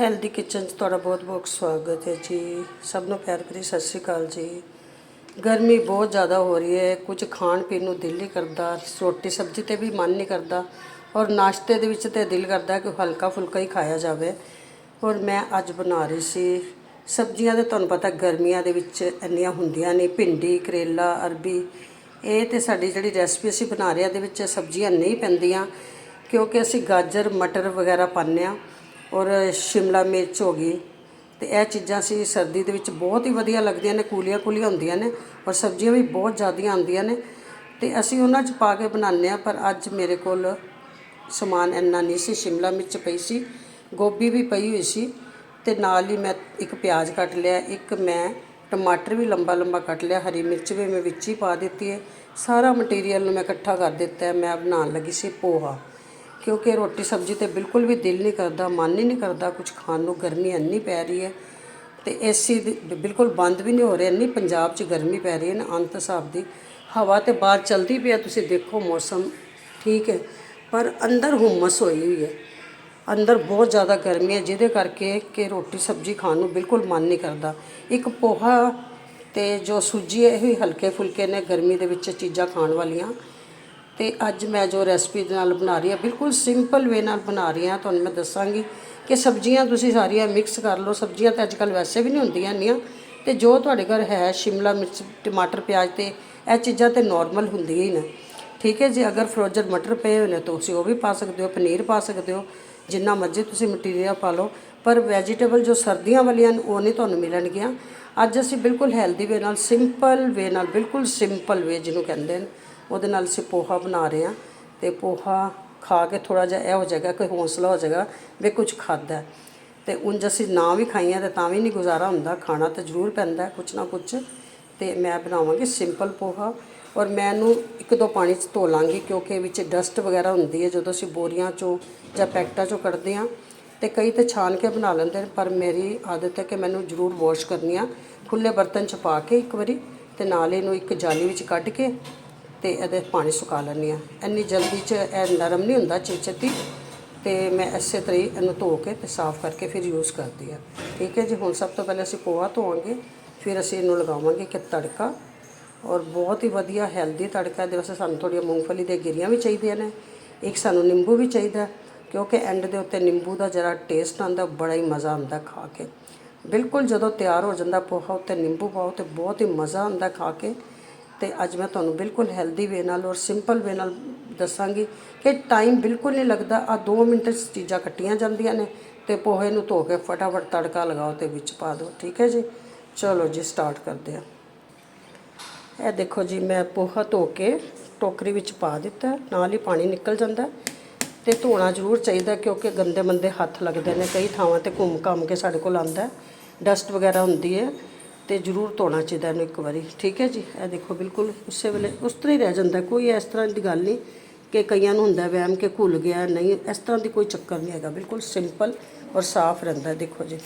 Healthy kitchen 'ਚ ਤੁਹਾਡਾ ਬਹੁਤ-ਬਹੁਤ ਸਵਾਗਤ ਹੈ ਜੀ। ਸਭ ਨੂੰ ਪਿਆਰ ਭਰੀ ਸਤਿ ਸ਼੍ਰੀ ਅਕਾਲ ਜੀ। ਗਰਮੀ ਬਹੁਤ ਜ਼ਿਆਦਾ ਹੋ ਰਹੀ ਹੈ। ਕੁਝ ਖਾਣ ਪੀਣ ਨੂੰ ਦਿਲ ਨਹੀਂ ਕਰਦਾ। ਰੋਟੀ ਸਬਜ਼ੀ ਤੇ ਵੀ ਮਨ ਨਹੀਂ ਕਰਦਾ। ਔਰ ਨਾਸ਼ਤੇ ਦੇ ਵਿੱਚ ਤੇ ਦਿਲ ਕਰਦਾ ਕਿ ਹਲਕਾ ਫੁਲਕਾ ਹੀ ਖਾਇਆ ਜਾਵੇ। ਔਰ ਮੈਂ ਅੱਜ ਬਣਾ ਰਹੀ ਸੀ। ਸਬਜ਼ੀਆਂ ਦੇ ਤੁਹਾਨੂੰ ਪਤਾ ਗਰਮੀਆਂ ਦੇ ਵਿੱਚ ਇੰਨੀਆਂ ਹੁੰਦੀਆਂ ਨੇ। ਭਿੰਡੀ, ਕਰੇਲਾ, ਅਰਬੀ। ਇਹ ਤੇ ਸਾਡੀ ਜਿਹੜੀ ਰੈਸਪੀ ਅਸੀਂ ਬਣਾ ਰਹੇ ਹਾਂ ਦੇ ਵਿੱਚ ਸਬਜ਼ੀਆਂ ਨਹੀਂ ਪੈਂਦੀਆਂ। ਕਿਉਂਕਿ ਅਸੀਂ ਗਾਜਰ, ਮਟਰ ਵਗੈਰਾ ਪਾਉਂਦੇ ਹਾਂ। ਔਰ ਸ਼ਿਮਲਾ ਮਿਰਚ ਹੋ ਗਈ। ਤੇ ਇਹ ਚੀਜ਼ਾਂ ਅਸੀਂ ਸਰਦੀ ਦੇ ਵਿੱਚ ਬਹੁਤ ਹੀ ਵਧੀਆ ਲੱਗਦੀਆਂ ਨੇ, ਕੂਲੀਆਂ ਕੂਲੀਆਂ ਹੁੰਦੀਆਂ ਨੇ ਔਰ ਸਬਜ਼ੀਆਂ ਵੀ ਬਹੁਤ ਜ਼ਿਆਦੀਆਂ ਆਉਂਦੀਆਂ ਨੇ। ਤੇ ਅਸੀਂ ਉਹਨਾਂ 'ਚ ਪਾ ਕੇ ਬਣਾਉਂਦੇ ਹਾਂ, ਪਰ ਅੱਜ ਮੇਰੇ ਕੋਲ ਸਮਾਨ ਇੰਨਾ ਨਹੀਂ ਸੀ, ਸ਼ਿਮਲਾ ਮਿਰਚ ਪਈ ਸੀ, ਗੋਭੀ ਵੀ ਪਈ ਹੋਈ ਸੀ ਤੇ ਨਾਲ ਹੀ ਮੈਂ ਇੱਕ ਪਿਆਜ਼ ਕੱਟ ਲਿਆ, ਇੱਕ ਮੈਂ ਟਮਾਟਰ ਵੀ ਲੰਬਾ ਲੰਬਾ ਕੱਟ ਲਿਆ, ਹਰੀ ਮਿਰਚ ਵੀ ਮੈਂ ਵਿੱਚ ਹੀ ਪਾ ਦਿੱਤੀ ਹੈ। ਸਾਰਾ ਮਟੀਰੀਅਲ ਨੂੰ ਮੈਂ ਇਕੱਠਾ ਕਰ ਦਿੱਤਾ ਹੈ, ਮੈਂ ਬਣਾਉਣ ਲੱਗੀ ਸੀ ਪੋਹਾ। ਕਿਉਂਕਿ ਰੋਟੀ ਸਬਜ਼ੀ ਤੇ ਬਿਲਕੁਲ ਵੀ ਦਿਲ ਨਹੀਂ ਕਰਦਾ, ਮਨ ਹੀ ਨਹੀਂ ਕਰਦਾ ਕੁਝ ਖਾਣ ਨੂੰ। ਗਰਮੀ ਇੰਨੀ ਪੈ ਰਹੀ ਹੈ ਤੇ ਏਸੀ ਬਿਲਕੁਲ ਬੰਦ ਵੀ ਨਹੀਂ ਹੋ ਰਿਹਾ, ਇੰਨੀ ਪੰਜਾਬ 'ਚ ਗਰਮੀ ਪੈ ਰਹੀ ਹੈ ਨਾ ਅੰਤ ਹਿਸਾਬ ਦੀ। ਹਵਾ ਤੇ ਬਾਹਰ ਚਲਦੀ ਪਈ ਹੈ, ਤੁਸੀਂ ਦੇਖੋ ਮੌਸਮ, ਠੀਕ ਹੈ। ਪਰ ਅੰਦਰ ਹੁਮਸ ਹੋਈ ਹੋਈ ਹੈ। ਅੰਦਰ ਬਹੁਤ ਜ਼ਿਆਦਾ ਗਰਮੀ ਹੈ, ਜਿਹਦੇ ਕਰਕੇ ਕਿ ਰੋਟੀ ਸਬਜ਼ੀ ਖਾਣ ਨੂੰ ਬਿਲਕੁਲ ਮਨ ਨਹੀਂ ਕਰਦਾ। ਇੱਕ ਪੋਹਾ ਤੇ ਜੋ ਸੂਜੀ ਇਹ ਵੀ ਹਲਕੇ ਫੁਲਕੇ ਨੇ ਗਰਮੀ ਦੇ ਵਿੱਚ ਚੀਜ਼ਾਂ ਖਾਣ ਵਾਲੀਆਂ। ਤੇ ਅੱਜ ਮੈਂ ਜੋ ਰੈਸਪੀ ਦੇ ਨਾਲ ਬਣਾ ਰਹੀ ਹਾਂ, ਬਿਲਕੁਲ ਸਿੰਪਲ ਵੇ ਨਾਲ ਬਣਾ ਰਹੀ ਹਾਂ, ਤੁਹਾਨੂੰ ਮੈਂ ਦੱਸਾਂਗੀ ਕਿ ਸਬਜ਼ੀਆਂ ਤੁਸੀਂ ਸਾਰੀਆਂ ਮਿਕਸ ਕਰ ਲਓ। ਸਬਜ਼ੀਆਂ ਤਾਂ ਅੱਜਕੱਲ ਵੈਸੇ ਵੀ ਨਹੀਂ ਹੁੰਦੀਆਂ ਇੰਨੀਆਂ। ਤੇ ਜੋ ਤੁਹਾਡੇ ਘਰ ਹੈ ਸ਼ਿਮਲਾ ਮਿਰਚ, ਟਮਾਟਰ, ਪਿਆਜ਼ ਤੇ ਇਹ ਚੀਜ਼ਾਂ ਤੇ ਨਾਰਮਲ ਹੁੰਦੀਆਂ ਹੀ ਨੇ। ਠੀਕ ਹੈ ਜੀ, ਅਗਰ ਫਰੋਜ਼ਨ ਮਟਰ ਪਏ ਹੋਏ ਨੇ ਤਾਂ ਤੁਸੀਂ ਉਹ ਵੀ ਪਾ ਸਕਦੇ ਹੋ, ਪਨੀਰ ਪਾ ਸਕਦੇ ਹੋ, ਜਿੰਨਾ ਮਰਜ਼ੀ ਤੁਸੀਂ ਮਟੀਰੀਅਲ ਪਾ ਲਓ, ਪਰ ਵੈਜੀਟੇਬਲ ਜੋ ਸਰਦੀਆਂ ਵਾਲੀਆਂ ਨੇ, ਉਹ ਨਹੀਂ ਤੁਹਾਨੂੰ ਮਿਲਣਗੀਆਂ। ਅੱਜ ਅਸੀਂ ਬਿਲਕੁਲ ਹੈਲਦੀ ਵੇ ਨਾਲ ਸਿੰਪਲ ਵੇ ਨਾਲ, ਬਿਲਕੁਲ ਸਿੰਪਲ ਵੇ ਜਿਹਨੂੰ ਕਹਿੰਦੇ ਨੇ। ਉਹਦੇ ਨਾਲ ਅਸੀਂ ਪੋਹਾ ਬਣਾ ਰਹੇ ਹਾਂ ਤੇ ਪੋਹਾ ਖਾ ਕੇ ਥੋੜਾ ਜਿਹਾ ਇਹ ਹੋ ਜਾਏਗਾ ਕਿ ਹੌਸਲਾ ਹੋ ਜਾਏਗਾ ਵੀ ਕੁਝ ਖਾਦਾ ਹੈ। ਤੇ ਉਂਝ ਅਸੀਂ ਨਾ ਵੀ ਖਾਈਆਂ ਤੇ ਤਾਂ ਵੀ ਨਹੀਂ ਗੁਜ਼ਾਰਾ ਹੁੰਦਾ, ਖਾਣਾ ਤਾਂ ਜ਼ਰੂਰ ਪੈਂਦਾ ਕੁਛ ਨਾ ਕੁਛ ਤੇ ਮੈਂ ਬਣਾਵਾਂਗੀ ਸਿੰਪਲ ਪੋਹਾ ਔਰ ਮੈਂ ਇਹਨੂੰ ਇੱਕ ਦੋ ਪਾਣੀ 'ਚ ਧੋ ਲਾਂਗੀ ਕਿਉਂਕਿ ਵਿੱਚ ਡਸਟ ਵਗੈਰਾ ਹੁੰਦੀ ਹੈ, ਜਦੋਂ ਅਸੀਂ ਬੋਰੀਆਂ 'ਚੋਂ ਜਾਂ ਪੈਕਟਾਂ 'ਚੋਂ ਕੱਢਦੇ ਹਾਂ ਤੇ ਕਈ ਤਾਂ ਛਾਨ ਕੇ ਬਣਾ ਲੈਂਦੇ ਨੇ, ਪਰ ਮੇਰੀ ਆਦਤ ਹੈ ਕਿ ਮੈਨੂੰ ਜ਼ਰੂਰ ਵਾਸ਼ ਕਰਨੀ ਆ ਖੁੱਲੇ ਬਰਤਨ 'ਚ ਪਾ ਕੇ ਇੱਕ ਵਾਰੀ ਤੇ ਨਾਲ ਇਹਨੂੰ ਇੱਕ ਜਾਲੀ ਵਿੱਚ ਕੱਢ ਕੇ ਤੇ ਇਹਦੇ ਪਾਣੀ ਸੁਕਾ ਲੈਂਦੀ ਆ ਇੰਨੀ ਜਲਦੀ 'ਚ ਇਹ ਨਰਮ ਨਹੀਂ ਹੁੰਦਾ ਛੇਤੀ। ਤੇ ਮੈਂ ਇਸੇ ਤਰ੍ਹਾਂ ਹੀ ਇਹਨੂੰ ਧੋ ਕੇ ਤੇ ਸਾਫ਼ ਕਰਕੇ ਫਿਰ ਯੂਜ਼ ਕਰਦੀ ਆ ਠੀਕ ਹੈ ਜੀ, ਹੁਣ ਸਭ ਤੋਂ ਪਹਿਲਾਂ ਅਸੀਂ ਪੋਹਾ ਧੋਵਾਂਗੇ। ਫਿਰ ਅਸੀਂ ਇਹਨੂੰ ਲਗਾਵਾਂਗੇ ਕਿ ਤੜਕਾ। ਔਰ ਬਹੁਤ ਹੀ ਵਧੀਆ ਹੈਲਦੀ ਤੜਕਾ ਦੇ ਵਾਸਤੇ ਸਾਨੂੰ ਥੋੜ੍ਹੀਆਂ ਮੂੰਗਫਲੀ ਦੀਆਂ ਗਿਰੀਆਂ ਵੀ ਚਾਹੀਦੀਆਂ ਨੇ। ਇੱਕ ਸਾਨੂੰ ਨਿੰਬੂ ਵੀ ਚਾਹੀਦਾ, ਕਿਉਂਕਿ ਐਂਡ ਦੇ ਉੱਤੇ ਨਿੰਬੂ ਦਾ ਜਿਹੜਾ ਟੇਸਟ ਆਉਂਦਾ, ਬੜਾ ਹੀ ਮਜ਼ਾ ਆਉਂਦਾ ਖਾ ਕੇ। ਬਿਲਕੁਲ ਜਦੋਂ ਤਿਆਰ ਹੋ ਜਾਂਦਾ, ਪੋਹਾ ਉੱਤੇ ਨਿੰਬੂ ਪਾਓ ਤੇ ਬਹੁਤ ਹੀ ਮਜ਼ਾ ਆਉਂਦਾ ਖਾ ਕੇ। ਤੇ ਅੱਜ ਮੈਂ ਤੁਹਾਨੂੰ ਬਿਲਕੁਲ ਹੈਲਦੀ ਵੇ ਨਾਲ ਔਰ ਸਿੰਪਲ ਵੇ ਨਾਲ ਦੱਸਾਂਗੀ ਕਿ ਟਾਈਮ ਬਿਲਕੁਲ ਨਹੀਂ ਲੱਗਦਾ। ਆ 2 ਮਿੰਟ 'ਚ ਚੀਜ਼ਾਂ ਕੱਟੀਆਂ ਜਾਂਦੀਆਂ ਨੇ ਤੇ ਪੋਹੇ ਨੂੰ ਧੋ ਕੇ ਫਟਾਫਟ ਤੜਕਾ ਲਗਾਓ ਤੇ ਵਿੱਚ ਪਾ ਦਿਓ। ਠੀਕ ਹੈ ਜੀ? ਚਲੋ ਜੀ ਸਟਾਰਟ ਕਰਦੇ ਆ ਇਹ ਦੇਖੋ ਜੀ, ਮੈਂ ਪੋਹਾ ਧੋ ਕੇ ਟੋਕਰੀ ਵਿੱਚ ਪਾ ਦਿੱਤਾ। ਨਾਲ ਹੀ ਪਾਣੀ ਨਿਕਲ ਜਾਂਦਾ। ਤੇ ਧੋਣਾ ਜ਼ਰੂਰ ਚਾਹੀਦਾ ਕਿਉਂਕਿ ਗੰਦੇ ਮੰਦੇ ਹੱਥ ਲੱਗਦੇ ਨੇ। ਕਈ ਥਾਵਾਂ ਤੇ ਘੁੰਮ ਘੰਮ ਕੇ ਸਾਡੇ ਕੋਲ ਆਂਦਾ ਡਸਟ ਵਗੈਰਾ ਹੁੰਦੀ ਹੈ। ਤੇ ਜ਼ਰੂਰ ਧੋਣਾ ਚਾਹੀਦਾ ਇਹਨੂੰ ਇੱਕ ਵਾਰੀ। ਠੀਕ ਹੈ ਜੀ? ਇਹ ਦੇਖੋ ਬਿਲਕੁਲ ਉਸੇ ਵੇਲੇ ਉਸ ਤਰ੍ਹਾਂ ਹੀ ਰਹਿ ਜਾਂਦਾ। ਕੋਈ ਇਸ ਤਰ੍ਹਾਂ ਦੀ ਗੱਲ ਨਹੀਂ ਕਿ ਕਈਆਂ ਨੂੰ ਹੁੰਦਾ ਵਹਿਮ ਕਿ ਘੁੱਲ ਗਿਆ, ਨਹੀਂ, ਇਸ ਤਰ੍ਹਾਂ ਦੀ ਕੋਈ ਚੱਕਰ ਨਹੀਂ ਹੈਗਾ। ਬਿਲਕੁਲ ਸਿੰਪਲ ਔਰ ਸਾਫ਼ ਰਹਿੰਦਾ ਦੇਖੋ ਜੀ।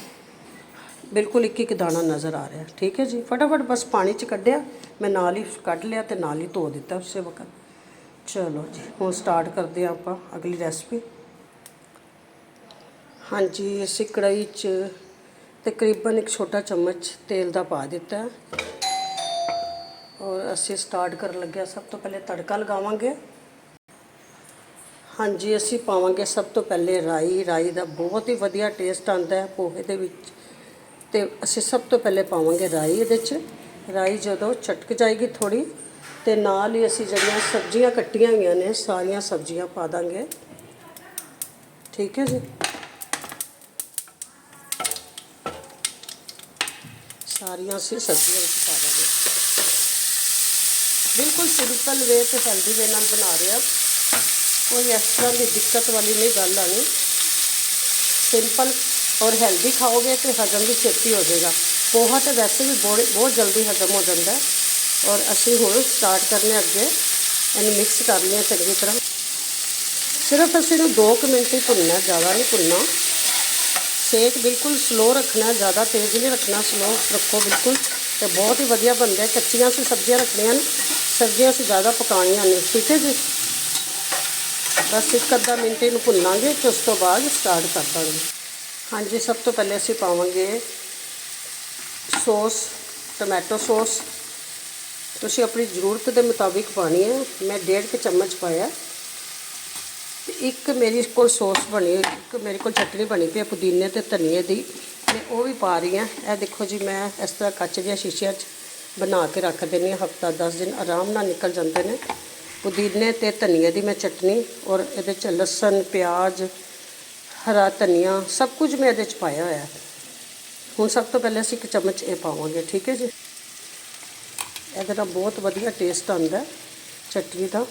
ਬਿਲਕੁਲ ਇੱਕ ਇੱਕ ਦਾਣਾ ਨਜ਼ਰ ਆ ਰਿਹਾ। ਠੀਕ ਹੈ ਜੀ? ਫਟਾਫਟ ਬਸ ਪਾਣੀ ਚ ਕੱਢਿਆ। ਮੈਂ ਨਾਲ ਹੀ ਕੱਢ ਲਿਆ ਤੇ ਨਾਲ ਹੀ ਧੋ ਦਿੱਤਾ ਉਸੇ ਵਕਤ। ਚਲੋ ਜੀ, ਹੁਣ ਸਟਾਰਟ ਕਰਦੇ ਹਾਂ ਆਪਾਂ ਅਗਲੀ ਰੈਸਪੀ ਹਾਂਜੀ ਅਸੀਂ ਕੜਾਈ 'ਚ ਤਕਰੀਬਨ ਇੱਕ ਛੋਟਾ ਚਮਚ ਤੇਲ ਦਾ ਪਾ ਦਿੱਤਾ ਔਰ ਅਸੀਂ ਸਟਾਰਟ ਕਰਨ ਲੱਗਿਆ ਸਭ ਤੋਂ ਪਹਿਲੇ ਤੜਕਾ ਲਗਾਵਾਂਗੇ। ਹਾਂਜੀ, ਅਸੀਂ ਪਾਵਾਂਗੇ ਸਭ ਤੋਂ ਪਹਿਲੇ ਰਾਈ। ਰਾਈ ਦਾ ਬਹੁਤ ਹੀ ਵਧੀਆ ਟੇਸਟ ਆਉਂਦਾ ਹੈ ਪੋਹੇ ਦੇ ਵਿੱਚ। ਤੇ ਅਸੀਂ ਸਭ ਤੋਂ ਪਹਿਲੇ ਪਾਵਾਂਗੇ ਰਾਈ ਇਹਦੇ 'ਚ। ਰਾਈ ਜਦੋਂ ਚਟਕ ਜਾਏਗੀ ਥੋੜੀ ਤੇ ਨਾਲ ਹੀ ਅਸੀਂ ਜਿਹੜੀਆਂ ਸਬਜ਼ੀਆਂ ਕੱਟੀਆਂ ਹੋਈਆਂ ਨੇ, ਸਾਰੀਆਂ ਸਬਜ਼ੀਆਂ ਪਾ ਦਾਂਗੇ। ਠੀਕ ਹੈ ਜੀ? ਸਾਰੀਆਂ ਅਸੀਂ ਸਬਜ਼ੀਆਂ ਵਿੱਚ ਪਾ ਦਾਂਗੇ। ਬਿਲਕੁਲ ਸਿੰਪਲ ਵੇ ਤੇ ਹੈਲਦੀ ਵੇ ਨਾਲ ਬਣਾ ਰਹੇ ਹਾਂ। ਕੋਈ ਇਸ ਤਰ੍ਹਾਂ ਦੀ ਦਿੱਕਤ ਵਾਲੀ ਨਹੀਂ, ਗੱਲ ਆਣੀ ਸਿੰਪਲ ਔਰ ਹੈਲਦੀ ਖਾਓਗੇ ਤੇ ਹਜ਼ਮ ਵੀ ਛੇਤੀ ਹੋ ਜਾਏਗਾ। ਪੋਹਾ ਤਾਂ ਵੈਸੇ ਵੀ ਬਹੁਤ ਬਹੁਤ ਜਲਦੀ ਹਜ਼ਮ ਹੋ ਜਾਂਦਾ ਹੈ। ਔਰ ਅਸੀਂ ਹੁਣ ਸਟਾਰਟ ਕਰਨੇ ਅੱਗੇ ਇਹਨੂੰ ਮਿਕਸ ਕਰ ਲਿਆ ਚੰਗੀ ਤਰ੍ਹਾਂ। ਸਿਰਫ ਅਸੀਂ ਨੂੰ 2 ਮਿੰਟ ਹੀ ਭੁੰਨਣਾ, ਜ਼ਿਆਦਾ ਨਹੀਂ ਭੁੰਨਣਾ। ਸੇਕ ਬਿਲਕੁਲ ਸਲੋ ਰੱਖਣਾ, ਜ਼ਿਆਦਾ ਤੇਜ਼ ਨਹੀਂ ਰੱਖਣਾ ਸਲੋ ਰੱਖੋ ਬਿਲਕੁਲ ਤੇ ਬਹੁਤ ਹੀ ਵਧੀਆ ਬਣਦਾ ਹੈ। ਕੱਚੀਆਂ ਅਸੀਂ ਸਬਜ਼ੀਆਂ ਰੱਖਣੀਆਂ ਨੇ, ਸਬਜ਼ੀਆਂ ਅਸੀਂ ਜ਼ਿਆਦਾ ਪਕਾਉਣੀਆਂ ਨੇ ਠੀਕ ਹੈ ਜੀ? ਬਸ ਇੱਕ ਅੱਧਾ ਮਿੰਟ ਇਹਨੂੰ ਭੁੰਨਾਂਗੇ ਤੇ ਉਸ ਤੋਂ ਬਾਅਦ ਸਟਾਰਟ ਕਰ ਦਾਂਗੇ। ਹਾਂਜੀ, ਸਭ ਤੋਂ ਪਹਿਲੇ ਅਸੀਂ ਪਾਵਾਂਗੇ ਸੌਸ, ਟੋਮੈਟੋ ਸੌਸ। ਤੁਸੀਂ ਆਪਣੀ ਜ਼ਰੂਰਤ ਦੇ ਮੁਤਾਬਿਕ ਪਾਣੀ ਹੈ। ਮੈਂ ਡੇਢ ਕੁ ਚਮਚ ਪਾਇਆ। ਤੇ ਇੱਕ ਮੇਰੀ ਕੋਲ ਸੌਸ ਬਣੀ ਇੱਕ ਮੇਰੇ ਕੋਲ ਚਟਨੀ ਬਣੀ ਪਈ ਹੈ ਪੁਦੀਨੇ ਤੇ ਧਨੀਏ ਦੀ ਮੈਂ ਉਹ ਵੀ ਪਾ ਰਹੀ ਹਾਂ ਇਹ ਦੇਖੋ ਜੀ, ਮੈਂ ਇਸ ਤਰ੍ਹਾਂ ਕੱਚ ਦੀਆਂ ਸ਼ੀਸ਼ਿਆਂ 'ਚ ਬਣਾ ਕੇ ਰੱਖ ਦਿੰਦੀ ਹਾਂ, ਹਫਤਾ 10 ਦਿਨ ਆਰਾਮ ਨਾਲ ਨਿਕਲ ਜਾਂਦੇ ਨੇ। ਪੁਦੀਨੇ ਤੇ ਧਨੀਏ ਦੀ ਮੈਂ ਚਟਨੀ ਔਰ ਇਹਦੇ 'ਚ ਲਸਣ, ਪਿਆਜ਼, ਹਰਾ ਧਨੀਆ, ਸਭ ਕੁਝ ਮੈਂ ਇਹਦੇ 'ਚ ਪਾਇਆ ਹੋਇਆ। ਹੁਣ ਸਭ ਤੋਂ ਪਹਿਲੇ ਅਸੀਂ ਇੱਕ ਚਮਚ ਇਹ ਪਾਵਾਂਗੇ, ਠੀਕ ਹੈ ਜੀ? ਇਹਦੇ ਨਾਲ ਬਹੁਤ ਵਧੀਆ ਟੇਸਟ ਆਉਂਦਾ ਚਟਨੀ ਦਾ।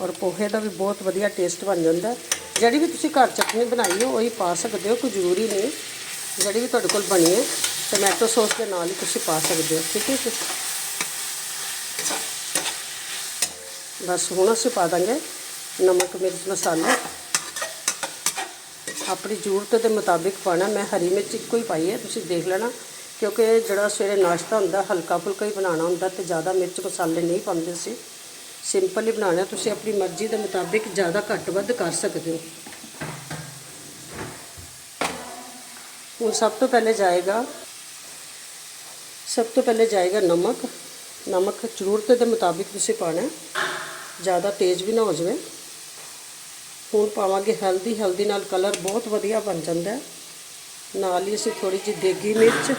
ਔਰ ਪੋਹੇ ਦਾ ਵੀ ਬਹੁਤ ਵਧੀਆ ਟੇਸਟ ਬਣ ਜਾਂਦਾ ਜਿਹੜੀ ਵੀ ਤੁਸੀਂ ਘਰ ਚਟਨੀ ਬਣਾਈ ਹੋ, ਉਹੀ ਪਾ ਸਕਦੇ ਹੋ, ਕੋਈ ਜ਼ਰੂਰੀ ਨਹੀਂ। ਜਿਹੜੀ ਵੀ ਤੁਹਾਡੇ ਕੋਲ ਬਣੀ ਹੈ, ਟੋਮੈਟੋ ਸੌਸ ਦੇ ਨਾਲ ਹੀ ਤੁਸੀਂ ਪਾ ਸਕਦੇ ਹੋ, ਠੀਕ ਹੈ ਜੀ? ਬਸ ਹੁਣ ਅਸੀਂ ਪਾ ਦਾਂਗੇ ਨਮਕ, ਮਿਰਚ, ਮਸਾਲਾ। ਆਪਣੀ ਜ਼ਰੂਰਤ ਦੇ ਮੁਤਾਬਿਕ ਪਾਣਾ ਮੈਂ ਹਰੀ ਮਿਰਚ ਇੱਕੋ ਹੀ ਪਾਈ ਹੈ, ਤੁਸੀਂ ਦੇਖ ਲੈਣਾ। ਕਿਉਂਕਿ ਜਿਹੜਾ ਸਵੇਰੇ ਨਾਸ਼ਤਾ ਹੁੰਦਾ ਹਲਕਾ ਫੁਲਕਾ ਹੀ ਬਣਾਉਣਾ ਹੁੰਦਾ ਤੇ ਜ਼ਿਆਦਾ ਮਿਰਚ ਮਸਾਲੇ ਨਹੀਂ ਪਾਉਂਦੇ ਸੀ ਸਿੰਪਲ ਹੀ ਬਣਾਉਣਾ, ਤੁਸੀਂ ਆਪਣੀ ਮਰਜ਼ੀ ਦੇ ਮੁਤਾਬਿਕ ਜ਼ਿਆਦਾ ਘੱਟ ਵੱਧ ਕਰ ਸਕਦੇ ਹੋ। ਹੁਣ ਸਭ ਤੋਂ ਪਹਿਲੇ ਜਾਏਗਾ, ਸਭ ਤੋਂ ਪਹਿਲੇ ਜਾਏਗਾ ਨਮਕ। ਨਮਕ ਜ਼ਰੂਰਤ ਦੇ ਮੁਤਾਬਿਕ ਤੁਸੀਂ ਪਾਣਾ ਜ਼ਿਆਦਾ ਤੇਜ਼ ਵੀ ਨਾ ਹੋ ਜਾਵੇ। ਹੁਣ ਪਾਵਾਂਗੇ ਹਲਦੀ ਹਲਦੀ ਨਾਲ ਕਲਰ ਬਹੁਤ ਵਧੀਆ ਬਣ ਜਾਂਦਾ। ਨਾਲ ਹੀ ਅਸੀਂ ਥੋੜੀ ਜਿਹੀ ਦੇਗੀ ਮਿਰਚ।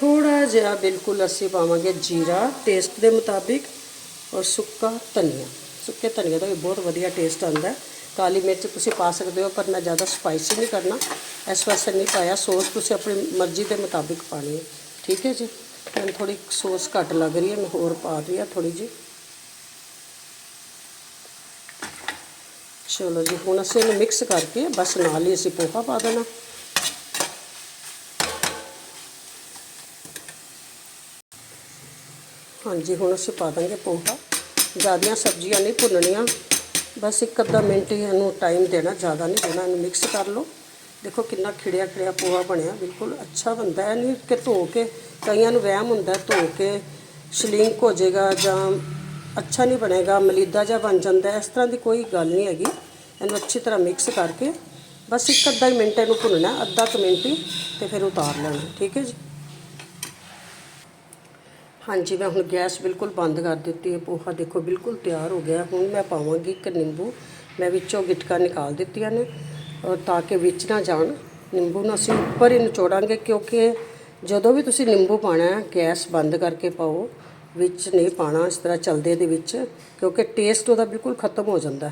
ਥੋੜਾ ਜਿਹਾ ਬਿਲਕੁਲ ਅਸੀਂ ਪਾਵਾਂਗੇ ਜੀਰਾ। ਟੇਸਟ ਦੇ ਮੁਤਾਬਿਕ ਔਰ ਸੁੱਕਾ ਧਨੀਆ। ਸੁੱਕੇ ਧਨੀਆ ਦਾ ਵੀ ਬਹੁਤ ਵਧੀਆ ਟੇਸਟ ਆਉਂਦਾ ਕਾਲੀ ਮਿਰਚ ਤੁਸੀਂ ਪਾ ਸਕਦੇ ਹੋ, ਪਰ ਮੈਂ ਜ਼ਿਆਦਾ ਸਪਾਈਸੀ ਨਹੀਂ ਕਰਨਾ। ਇਸ ਵਾਸਤੇ ਨਹੀਂ ਪਾਇਆ। ਸੌਸ ਤੁਸੀਂ ਆਪਣੀ ਮਰਜ਼ੀ ਦੇ ਮੁਤਾਬਿਕ ਪਾਣੀ ਹੈ। ਠੀਕ ਹੈ ਜੀ? ਮੈਨੂੰ ਥੋੜੀ ਸੌਸ ਘੱਟ ਲੱਗ ਰਹੀ ਹੈ, ਮੈਂ ਹੋਰ ਪਾ ਰਹੀ ਹਾਂ ਥੋੜੀ ਜਿਹੀ। ਚਲੋ ਜੀ, ਹੁਣ ਅਸੀਂ ਇਹਨੂੰ ਮਿਕਸ ਕਰਕੇ ਬਸ ਨਾਲ ਹੀ ਅਸੀਂ ਪੋਹਾ ਪਾ ਦੇਣਾ। ਹਾਂਜੀ, ਹੁਣ ਅਸੀਂ ਪਾ ਦਾਂਗੇ ਪੋਹਾ ਜ਼ਿਆਦੀਆਂ ਸਬਜ਼ੀਆਂ ਨਹੀਂ ਭੁੰਨਣੀਆਂ। ਬਸ ਇੱਕ ਅੱਧਾ ਮਿੰਟ ਹੀ ਇਹਨੂੰ ਟਾਈਮ ਦੇਣਾ, ਜ਼ਿਆਦਾ ਨਹੀਂ ਦੇਣਾ। ਇਹਨੂੰ ਮਿਕਸ ਕਰ ਲਓ। ਦੇਖੋ ਕਿੰਨਾ ਖਿੜਿਆ ਖਿੜਿਆ ਪੋਹਾ ਬਣਿਆ। ਬਿਲਕੁਲ ਅੱਛਾ ਬਣਦਾ ਹੈ। ਨਹੀਂ ਕਿ ਧੋ ਕੇ, ਕਈਆਂ ਨੂੰ ਵਹਿਮ ਹੁੰਦਾ ਧੋ ਕੇ ਸ਼ਲਿੰਕ ਹੋ ਜਾਏਗਾ ਜਾਂ ਅੱਛਾ ਨਹੀਂ ਬਣੇਗਾ, ਮਲੀਦਾ ਜਿਹਾ ਬਣ ਜਾਂਦਾ ਇਸ ਤਰ੍ਹਾਂ ਦੀ ਕੋਈ ਗੱਲ ਨਹੀਂ ਹੈਗੀ। ਇਹਨੂੰ ਅੱਛੀ ਤਰ੍ਹਾਂ ਮਿਕਸ ਕਰਕੇ ਬਸ ਇੱਕ ਅੱਧਾ ਹੀ ਮਿੰਟ ਇਹਨੂੰ ਭੁੰਨਣਾ ਅੱਧਾ ਕੁ ਮਿੰਟ ਹੀ ਤੇ ਫਿਰ ਉਤਾਰ ਲੈਣਾ। ਠੀਕ ਹੈ ਜੀ? ਹਾਂਜੀ, ਮੈਂ ਹੁਣ ਗੈਸ ਬਿਲਕੁਲ ਬੰਦ ਕਰ ਦਿੱਤੀ ਹੈ। ਪੋਹਾ ਦੇਖੋ, ਬਿਲਕੁਲ ਤਿਆਰ ਹੋ ਗਿਆ। ਹੁਣ ਮੈਂ ਪਾਵਾਂਗੀ ਇੱਕ ਨਿੰਬੂ। ਮੈਂ ਵਿੱਚੋਂ ਗਿਟਕਾ ਨਿਕਾਲ ਦਿੱਤੀਆਂ ਨੇ ਔਰ ਤਾਂ ਕਿ ਵਿੱਚ ਨਾ ਜਾਣ। ਨਿੰਬੂ ਨੂੰ ਅਸੀਂ ਉੱਪਰ ਹੀ ਨਿਚੋੜਾਂਗੇ, ਕਿਉਂਕਿ ਜਦੋਂ ਵੀ ਤੁਸੀਂ ਨਿੰਬੂ ਪਾਣਾ ਹੈ, ਗੈਸ ਬੰਦ ਕਰਕੇ ਪਾਓ। ਵਿੱਚ ਨਹੀਂ ਪਾਣਾ, ਇਸ ਤਰ੍ਹਾਂ ਚਲਦੇ ਦੇ ਵਿੱਚ, ਕਿਉਂਕਿ ਟੇਸਟ ਉਹਦਾ ਬਿਲਕੁਲ ਖਤਮ ਹੋ ਜਾਂਦਾ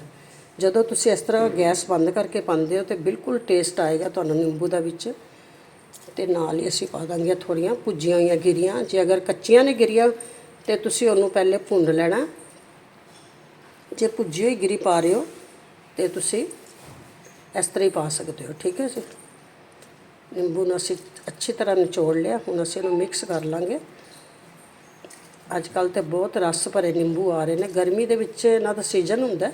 ਜਦੋਂ ਤੁਸੀਂ ਇਸ ਤਰ੍ਹਾਂ ਗੈਸ ਬੰਦ ਕਰਕੇ ਪਾਉਂਦੇ ਹੋ, ਤੇ ਬਿਲਕੁਲ ਟੇਸਟ ਆਏਗਾ ਤੁਹਾਨੂੰ ਨਿੰਬੂ ਦਾ ਵਿੱਚ। ਤੇ ਨਾਲ ਹੀ ਅਸੀਂ ਪਾ ਦਾਂਗੇ ਥੋੜੀਆਂ ਭੁੱਜੀਆਂ ਹੋਈਆਂ ਗਿਰੀਆਂ। ਜੇ ਅਗਰ ਕੱਚੀਆਂ ਨੇ ਗਿਰੀਆਂ, ਤੇ ਤੁਸੀਂ ਉਹਨੂੰ ਪਹਿਲੇ ਭੁੰਨ ਲੈਣਾ। ਜੇ ਭੁੱਜੀ ਹੋਈ ਗਿਰੀ ਪਾ ਰਹੇ ਹੋ, ਤੇ ਤੁਸੀਂ ਇਸ ਤਰ੍ਹਾਂ ਹੀ ਪਾ ਸਕਦੇ ਹੋ, ਠੀਕ ਹੈ ਜੀ? ਨਿੰਬੂ ਨੂੰ ਅਸੀਂ ਅੱਛੀ ਤਰ੍ਹਾਂ ਨਿਚੋੜ ਲਿਆ, ਹੁਣ ਅਸੀਂ ਇਹਨੂੰ ਮਿਕਸ ਕਰ ਲਾਂਗੇ। ਅੱਜ ਕੱਲ ਤੇ ਬਹੁਤ ਰਸ ਭਰੇ ਨਿੰਬੂ ਆ ਰਹੇ ਨੇ। ਗਰਮੀ ਦੇ ਵਿੱਚ ਇਹਨਾਂ ਦਾ ਸੀਜ਼ਨ ਹੁੰਦਾ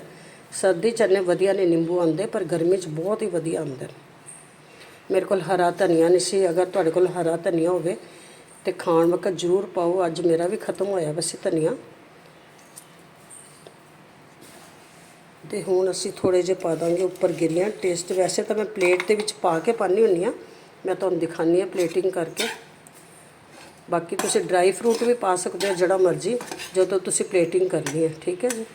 ਸਰਦੀ ਚ ਇੰਨੇ ਵਧੀਆ ਨੇ ਨਿੰਬੂ ਆਉਂਦੇ, ਪਰ ਗਰਮੀ ਚ ਬਹੁਤ ਹੀ ਵਧੀਆ ਆਉਂਦੇ ਮੇਰੇ ਕੋਲ ਹਰਾ ਧਨੀਆ ਨਹੀਂ ਸੀ ਅਗਰ ਤੁਹਾਡੇ ਕੋਲ ਹਰਾ ਧਨੀਆ ਹੋਵੇ ਤੇ ਖਾਣ ਵਕਤ ਜ਼ਰੂਰ ਪਾਓ, ਅੱਜ ਮੇਰਾ ਵੀ ਖਤਮ ਹੋਇਆ ਵੈਸੇ ਧਨੀਆ। ਤੇ ਹੁਣ ਅਸੀਂ ਥੋੜੇ ਜਿਹੇ ਪਾ ਦਾਂਗੇ ਉੱਪਰ ਗਿੱਲਿਆਂ ਟੇਸਟ ਵੈਸੇ ਤਾਂ ਮੈਂ ਪਲੇਟ ਦੇ ਵਿੱਚ ਪਾ ਕੇ ਪਾਣੀ ਹੁੰਨੀ ਆ ਮੈਂ ਤੁਹਾਨੂੰ ਦਿਖਾਨੀ ਆ ਪਲੇਟਿੰਗ ਕਰਕੇ। ਬਾਕੀ ਤੁਸੀਂ ਡਰਾਈ ਫਰੂਟ ਵੀ ਪਾ ਸਕਦੇ ਹੋ ਜਿਹੜਾ ਮਰਜ਼ੀ, ਜਦੋਂ ਤੁਸੀਂ ਪਲੇਟਿੰਗ ਕਰਨੀ ਹੈ, ਠੀਕ ਹੈ ਜੀ?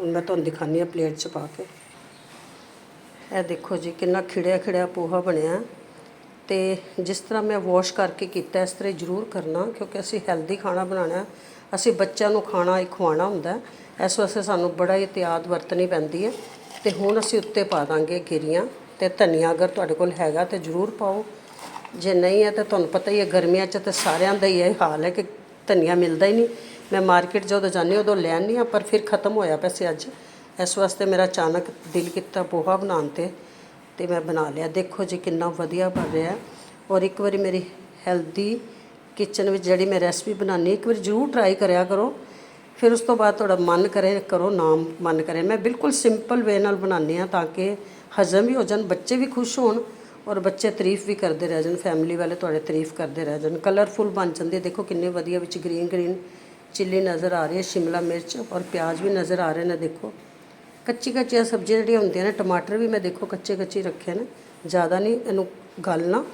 ਹੁਣ ਮੈਂ ਤੁਹਾਨੂੰ ਦਿਖਾਨੀ ਆ ਪਲੇਟ 'ਚ ਪਾ ਕੇ। ਇਹ ਦੇਖੋ ਜੀ, ਕਿੰਨਾ ਖਿੜਿਆ ਖਿੜਿਆ ਪੋਹਾ ਬਣਿਆ। ਤੇ ਜਿਸ ਤਰ੍ਹਾਂ ਮੈਂ ਵਾਸ਼ ਕਰਕੇ ਕੀਤਾ, ਇਸ ਤਰ੍ਹਾਂ ਹੀ ਜ਼ਰੂਰ ਕਰਨਾ, ਕਿਉਂਕਿ ਅਸੀਂ ਹੈਲਦੀ ਖਾਣਾ ਬਣਾਉਣਾ, ਅਸੀਂ ਬੱਚਿਆਂ ਨੂੰ ਖਾਣਾ ਹੀ ਖਵਾਉਣਾ ਹੁੰਦਾ। ਇਸ ਵਾਸਤੇ ਸਾਨੂੰ ਬੜਾ ਹੀ ਇhtiyਾਤ ਵਰਤਣੀ ਪੈਂਦੀ ਹੈ। ਤੇ ਹੁਣ ਅਸੀਂ ਉੱਤੇ ਪਾ ਦਾਂਗੇ ਗਿਰੀਆਂ ਤੇ ਧਨੀਆ, ਅਗਰ ਤੁਹਾਡੇ ਕੋਲ ਹੈਗਾ ਤੇ ਜ਼ਰੂਰ ਪਾਓ। ਜੇ ਨਹੀਂ ਹੈ ਤਾਂ ਤੁਹਾਨੂੰ ਪਤਾ ਹੀ ਹੈ, ਗਰਮੀਆਂ 'ਚ ਤਾਂ ਸਾਰਿਆਂ ਦਾ ਹੀ ਇਹ ਹਾਲ ਹੈ ਕਿ ਧਨੀਆ ਮਿਲਦਾ ਹੀ ਨਹੀਂ। ਮੈਂ ਮਾਰਕੀਟ ਜਦੋਂ ਜਾਂਦੀ ਉਦੋਂ ਲੈਣ ਨਹੀਂ ਆ ਪਰ ਫਿਰ ਖਤਮ ਹੋਇਆ ਪੈਸੇ ਅੱਜ। ਇਸ ਵਾਸਤੇ ਮੇਰਾ ਅਚਾਨਕ ਦਿਲ ਕੀਤਾ ਪੋਹਾ ਬਣਾਉਣ ਤੇ ਅਤੇ ਮੈਂ ਬਣਾ ਲਿਆ। ਦੇਖੋ ਜੀ ਕਿੰਨਾ ਵਧੀਆ ਬਣ ਰਿਹਾ। ਔਰ ਇੱਕ ਵਾਰੀ ਮੇਰੀ ਹੈਲਦੀ ਕਿਚਨ ਵਿੱਚ ਜਿਹੜੀ ਮੈਂ ਰੈਸਪੀ ਬਣਾਉਣੀ, ਇੱਕ ਵਾਰੀ ਜ਼ਰੂਰ ਟਰਾਈ ਕਰਿਆ ਕਰੋ। ਫਿਰ ਉਸ ਤੋਂ ਬਾਅਦ ਤੁਹਾਡਾ ਮਨ ਕਰੇ, ਕਰੋ, ਨਾਮ ਮਨ ਕਰੇ। ਮੈਂ ਬਿਲਕੁਲ ਸਿੰਪਲ ਵੇ ਨਾਲ ਬਣਾਉਂਦੀ ਹਾਂ ਤਾਂ ਕਿ ਹਜ਼ਮ ਵੀ ਹੋ ਜਾਣ, ਬੱਚੇ ਵੀ ਖੁਸ਼ ਹੋਣ ਔਰ ਬੱਚੇ ਤਾਰੀਫ ਵੀ ਕਰਦੇ ਰਹਿ ਜਾਣ ਫੈਮਿਲੀ ਵਾਲੇ ਤੁਹਾਡੇ ਤਾਰੀਫ ਕਰਦੇ ਰਹਿ ਜਾਣ। ਕਲਰਫੁਲ ਬਣ ਜਾਂਦੇ ਦੇਖੋ ਕਿੰਨੇ ਵਧੀਆ ਵਿੱਚ ਗ੍ਰੀਨ ਗ੍ਰੀਨ ਚਿੱਲੀ ਨਜ਼ਰ ਆ ਰਹੀ ਹੈ, ਸ਼ਿਮਲਾ ਮਿਰਚ ਔਰ ਪਿਆਜ਼ ਵੀ ਨਜ਼ਰ ਆ ਰਹੇ ਨੇ, ਦੇਖੋ। ਕੱਚੀ ਕੱਚੀਆਂ ਸਬਜ਼ੀਆਂ ਜਿਹੜੀਆਂ ਹੁੰਦੀਆਂ ਨੇ, ਟਮਾਟਰ ਵੀ ਮੈਂ ਦੇਖੋ ਕੱਚੇ ਕੱਚੇ ਰੱਖੇ ਨੇ, ਜ਼ਿਆਦਾ ਨਹੀਂ ਇਹਨੂੰ ਗਲਣਾ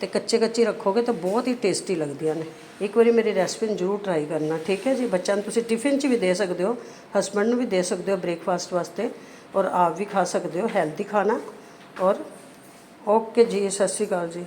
ਤੇ ਕੱਚੇ ਕੱਚੇ ਰੱਖੋਗੇ ਤਾਂ ਬਹੁਤ ਹੀ ਟੇਸਟੀ ਲੱਗਦੀਆਂ ਨੇ। ਇੱਕ ਵਾਰੀ ਮੇਰੀ ਰੈਸਪੀ ਨੂੰ ਜ਼ਰੂਰ ਟਰਾਈ ਕਰਨਾ, ਠੀਕ ਹੈ ਜੀ? ਬੱਚਿਆਂ ਨੂੰ ਤੁਸੀਂ ਟਿਫਿਨ 'ਚ ਵੀ ਦੇ ਸਕਦੇ ਹੋ ਹਸਬੰਡ ਨੂੰ ਵੀ ਦੇ ਸਕਦੇ ਹੋ ਬ੍ਰੇਕਫਾਸਟ ਵਾਸਤੇ, ਔਰ ਆਪ ਵੀ ਖਾ ਸਕਦੇ ਹੋ ਹੈਲਦੀ ਖਾਣਾ, ਔਰ ਓਕੇ ਜੀ, ਸਤਿ ਸ਼੍ਰੀ ਅਕਾਲ ਜੀ।